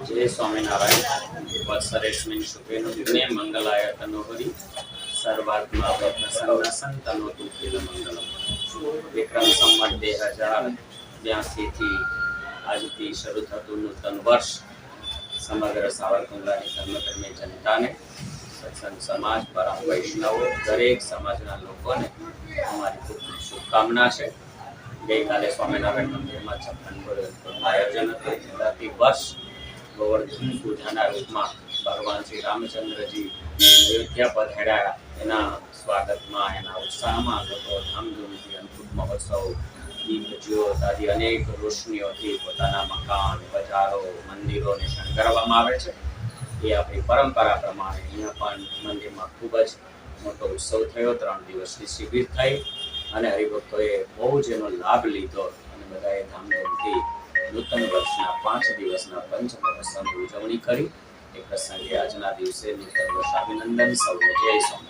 જય સ્વામિનારાયણ. વત્સરેસ્મિન શુભેનો દિને મંગલાય તનોહરી. સર્વાત્મા પ્રસન્ન તનો મંગલમ વિક્રમ સંવત બે હજાર બ્યાસીથી આજથી શરૂ થતું નૂતન વર્ષ સમગ્ર સાવરકુંડલાની ધર્મધર્મી જનતાને સત્સંગ સમાજ, પરમ વૈષ્ણવો, દરેક સમાજના લોકોને અમારી ખૂબ શુભકામના છે. ગઈકાલે સ્વામિનારાયણ મંદિરમાં છપ્પન આયોજન હતું. વર્ષ ગોવર્ધન પૂજાના રૂપમાં ભગવાન શ્રી રામચંદ્રજી અયોધ્યા પધાર્યા એના સ્વાગતમાં, એના ઉત્સાહમાં લોકો ધામધૂમથી અદ્ભુત મહોત્સવ દીપ જ્યોત આદિ અનેક રોશનીઓથી પોતાના મકાન, બજારો, મંદિરોને શણગારવામાં આવે છે. એ આપણી પરંપરા પ્રમાણે અહીંયા પણ મંદિરમાં ખૂબ જ મોટો ઉત્સવ થયો. ત્રણ દિવસની શિબિર થઈ અને હરિભક્તોએ બહુ જ એનો લાભ લીધો અને બધાએ ધામધૂમથી નૂતન વર્ષના પાંચ દિવસના પંચ મહોત્સવની ઉજવણી કરી. એ પ્રસંગે આજના દિવસે નૂતન વર્ષાભિનંદન. સૌને જય સ્વામી